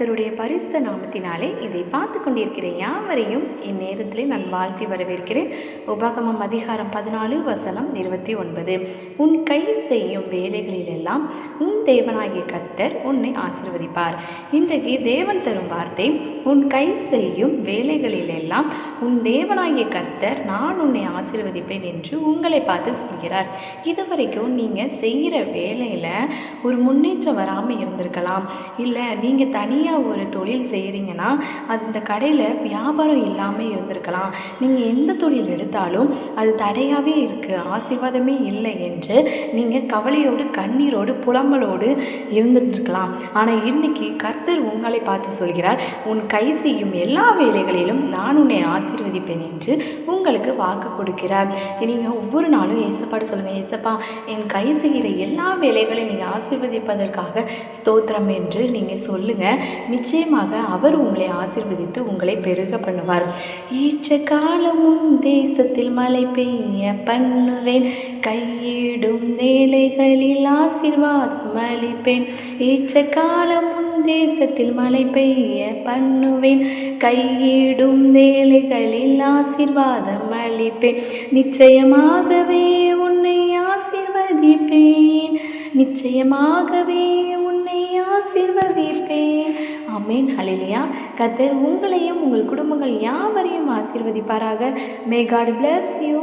பரிசு நாமத்தினாலே இதை பார்த்து கொண்டிருக்கிற யாவரையும் இந்நேரத்தில் நான் வாழ்த்தி வரவேற்கிறேன். உபாகமம் அதிகாரம் பதினாலு வசனம் இருபத்தி ஒன்பது. உன் கை செய்யும் வேலைகளிலெல்லாம் உன் தேவனாகிய கர்த்தர் உன்னை ஆசீர்வதிப்பார். இன்றைக்கு தேவன் தரும் வார்த்தை உன் கை செய்யும் வேலைகளிலெல்லாம் உன் தேவனாகிய கர்த்தர் நான் உன்னை ஆசீர்வதிப்பேன் என்று உங்களை பார்த்து சொல்கிறார். இதுவரைக்கும் நீங்கள் செய்கிற வேலையில் ஒரு முன்னேற்றம் வராமல் இருந்திருக்கலாம். இல்லை நீங்கள் தனியாக ஒரு தொழில் செய்கிறீங்கன்னா அது இந்த கடையில் வியாபாரம் இல்லாமல் இருந்திருக்கலாம். நீங்கள் எந்த தொழில் எடுத்தாலும் அது தடையாகவே இருக்குது ஆசீர்வாதமே இல்லை என்று நீங்கள் கவலையோடு கண்ணீரோடு புலம்பலோடு இருந்துட்டுருக்கலாம் ஆனால் இன்னைக்கு கர்த்தர் உங்களை பார்த்து சொல்கிறார் உன் கை செய்யும் எல்லா வேலைகளிலும் நான் உன்னை ஆசீர்வதிப்பேன் என்று உங்களுக்கு வாக்கு கொடுக்கிறார். நீங்கள் ஒவ்வொரு நாளும் ஏசப்பாடு சொல்லுங்கள் ஏசப்பா என் கை செய்கிற எல்லா வேலைகளையும் நீங்கள் ஆசீர்வதிப்பதற்காக ஸ்தோத்திரம் என்று நீங்கள் சொல்லுங்கள் நிச்சயமாக அவர் உங்களை ஆசிர்வதித்து உங்களை பெருக பண்ணுவார். ஈச்ச காலமும் தேசத்தில் மழை பெய்ய பண்ணுவேன். கையிடும் வேலைகளில் ஆசீர்வாதம் அளிப்பேன். ஈச்ச காலமும் தேசத்தில் மழை பெய்ய பண்ணுவேன். கையிடும் வேலைகளில் ஆசீர்வாதம் அளிப்பேன். நிச்சயமாகவே உன்னை ஆசிர்வதிப்பேன். நிச்சயமாகவே உன்னை ஆசீர்வதிப்பேன். அமேன் ஹலிலியா கத்தர் உங்களையும் உங்கள் குடும்பங்கள் யாவரையும் ஆசீர்வதிப்பாராக. May God bless you